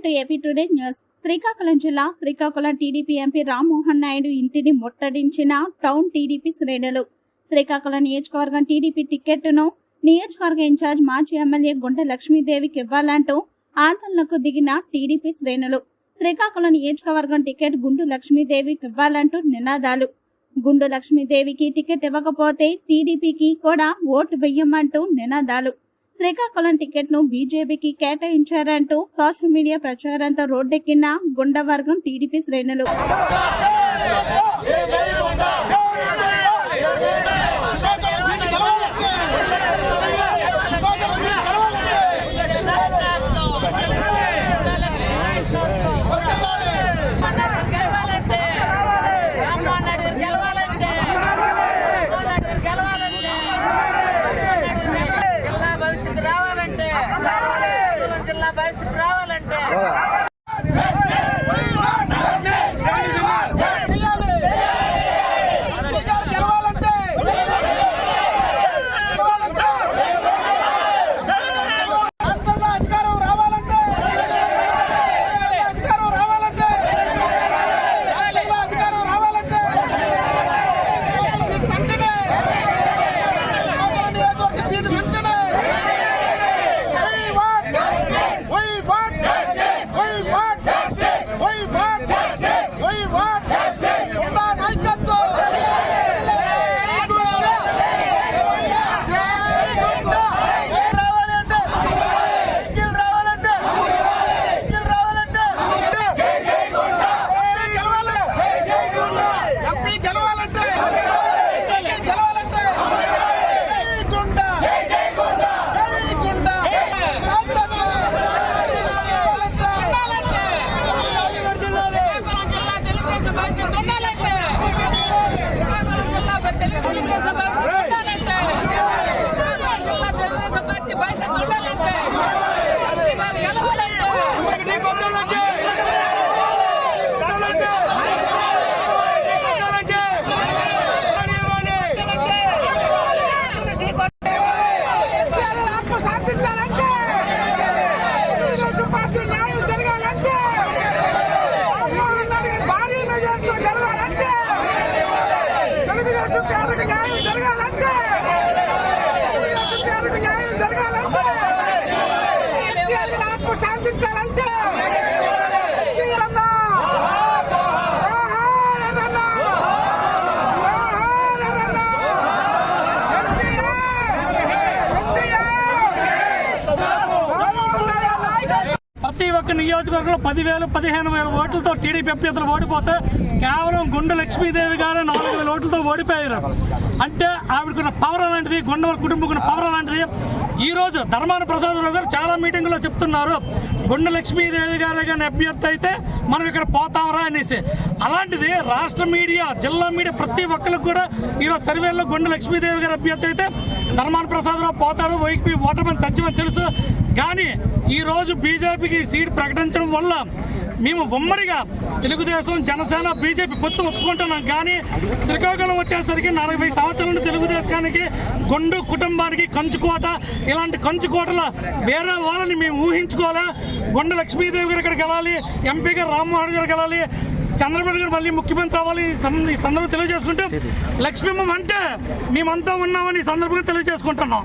Welcome to AP today news Srikakulam జిల్లా Srikakulam TDP MP Rammohan Naidu ఇంటిని ముట్టడించిన టౌన్ టీడీపీ శ్రేణులు. శ్రీకాకుళం నియోజకవర్గం టీడీపీ టికెట్ను నియోజకవర్గ ఇన్ఛార్జ్ మాజీ ఎమ్మెల్యే గుంట లక్ష్మీదేవికి ఇవ్వాలంటూ ఆందోళనకు దిగిన టీడీపీ శ్రేణులు. శ్రీకాకుళం నియోజకవర్గం టికెట్ గుండు లక్ష్మీదేవికి ఇవ్వాలంటూ నినాదాలు. గుండు లక్ష్మీదేవికి టికెట్ ఇవ్వకపోతే టీడీపీకి కూడా ఓటు వెయ్యమంటూ నినాదాలు. శ్రీకాకుళం టికెట్ను బీజేపీకి కేటాయించారంటూ సోషల్ మీడియా ప్రచారంతో రోడ్డెక్కిన గుండవర్గం టీడీపీ శ్రేణులు గెలవాలంటే రామ్మోహన్ నాయుడు గారు గెలవాలంటే రామ్మోహన్ నాయుడు గారు గెలవాలంటే జిల్లా భవిష్యత్తు శ్రీకాకుళం జిల్లా రావాలంటే నియోజకవర్గంలో పదివేలు పదిహేను వేల ఓట్లతో టీడీపీ అభ్యర్థులు ఓడిపోతే కేవలం గుండె లక్ష్మీదేవి గారు నాలుగు వేల ఓట్లతో ఓడిపోయారు. అంటే ఆవిడకున్న పవర్ అలాంటిది గుండె కుటుంబకున్న పవర్ అలాంటిది. ఈరోజు ధర్మాన ప్రసాదరావు గారు చాలా మీటింగుల్లో చెప్తున్నారు. గుండె లక్ష్మీదేవి గారు కానీ అభ్యర్థి అయితే మనం ఇక్కడ పోతామరా అనేసి. అలాంటిది రాష్ట్ర మీడియా జిల్లా మీడియా ప్రతి ఒక్కరికి కూడా ఈరోజు సర్వేలో గుండె లక్ష్మీదేవి గారు అభ్యర్థి అయితే ధర్మాన ప్రసాదరావు పోతాడు వైకి ఓటమని తచ్చమని తెలుసు. కానీ ఈరోజు బీజేపీకి సీట్ ప్రకటించడం వల్ల మేము ఉమ్మడిగా తెలుగుదేశం జనసేన బీజేపీ పొత్తు ఒప్పుకుంటున్నాం. కానీ శ్రీకాకుళం వచ్చేసరికి నలభై సంవత్సరాలు తెలుగుదేశానికి గొండు కుటుంబానికి కంచుకోట ఇలాంటి కంచుకోటల వేరే వాళ్ళని మేము ఊహించుకోవాలా గుండె లక్ష్మీదేవి గారు ఇక్కడికి వెళ్ళాలి ఎంపీ గారు రామ్మోహన్ గారికి వెళ్ళాలి చంద్రబాబు గారు మళ్ళీ ముఖ్యమంత్రి అవ్వాలి ఈ సందర్భం తెలియజేసుకుంటూ లక్ష్మీమ్మ అంటే మేమంతా ఉన్నామని ఈ సందర్భంగా తెలియజేసుకుంటున్నాం.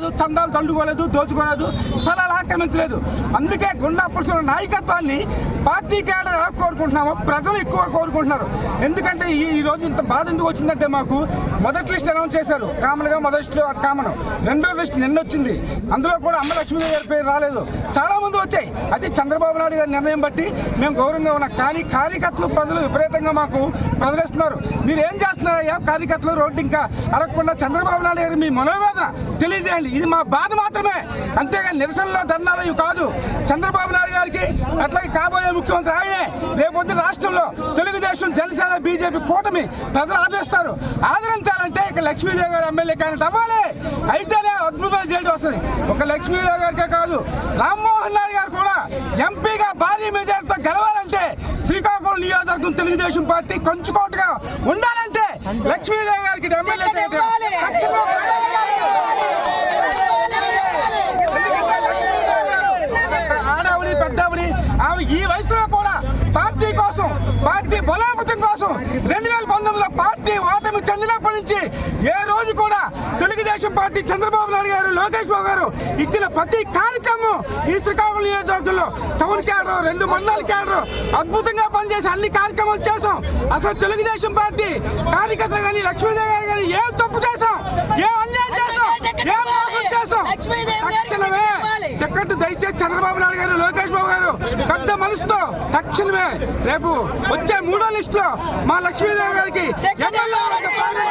లేదు, చందాలు దండుకోలేదు దోచుకోలేదు స్థలాలు ఆక్రమించలేదు. అందుకే గుండా పురుషుల నాయకత్వాన్ని పార్టీ కేడర్ ఎలా కోరుకుంటున్నామో ప్రజలు ఎక్కువ కోరుకుంటున్నారు. ఎందుకంటే ఈ ఈ రోజు ఇంత బాధ ఎందుకు వచ్చిందంటే మాకు మొదటి లిస్ట్ అనౌన్స్ చేశారు. కామన్గా మొదటి లిస్ట్ అది కామన్. రెండో లిస్ట్ నిన్న వచ్చింది అందులో కూడా అమ్మ గారి పేరు రాలేదు. చాలా మంది వచ్చాయి. అది చంద్రబాబు నాయుడు గారి నిర్ణయం బట్టి మేము గౌరవంగా ఉన్నాం. కానీ కార్యకర్తలు ప్రజలు విపరీతంగా మాకు ప్రదర్శిస్తున్నారు. మీరు ఏం చేస్తున్నారయ్యా కార్యకర్తలు రోడ్డు ఇంకా అడగకుండా చంద్రబాబు నాయుడు గారు మీ మనోవేదన తెలియజేయండి. ఇది మా బాధ మాత్రమే. అంతేగాని నిరసనలో ధర్నాలు ఇవి కాదు. చంద్రబాబు నాయుడు గారికి అట్లాగే కాబోయే ముఖ్యమంత్రి ఆయనే. రేపొద్దు రాష్ట్రంలో తెలుగుదేశం జనసేన బీజేపీ కూటమి ప్రజలు ఆదరిస్తారు. ఆదరించాలంటే ఇక లక్ష్మీదేవి గారు ఎమ్మెల్యే క్యాండిడేట్ అవ్వాలి. అయితేనే అద్భుతమైన చేయడం వస్తుంది. ఒక లక్ష్మీదేవి గారికే కాదు రామ్మోహన్ నాయుడు గారు కూడా ఎంపీగా భారీ మెజార్టీతో గెలవాలంటే శ్రీకాకుళం నియోజకవర్గం తెలుగుదేశం పార్టీ కంచుకోటగా ఉండాలంటే లక్ష్మీదేవి గారికి ఎమ్మెల్యే పార్టీ ఓటమి చెందినప్పటి నుంచి ఏ రోజు కూడా తెలుగుదేశం పార్టీ చంద్రబాబు నాయుడు గారు లోకేష్ బాబు గారు ఇచ్చిన ప్రతి కార్యక్రమం ఈ శ్రీకాకుళం నియోజకవర్గంలో టౌన్ క్యాడర్ రెండు మండల క్యాడర్ అద్భుతంగా పనిచేసి అన్ని కార్యక్రమాలు చేశాం. అసలు తెలుగుదేశం పార్టీ కార్యకర్తలు కానీ లక్ష్మీదేవి గారు కానీ ఏం తప్పు చేశాం? ఏం అన్యాయం చేశాం? ఏం మోసం టికెట్ దయచేసి చంద్రబాబు నాయుడు గారు లోకేష్ బాబు గారు పెద్ద మనసుతో తక్షణమే రేపు వచ్చే మూడో లిస్ట్లో మా లక్ష్మీదేవి గారికి ఎమ్మెల్యే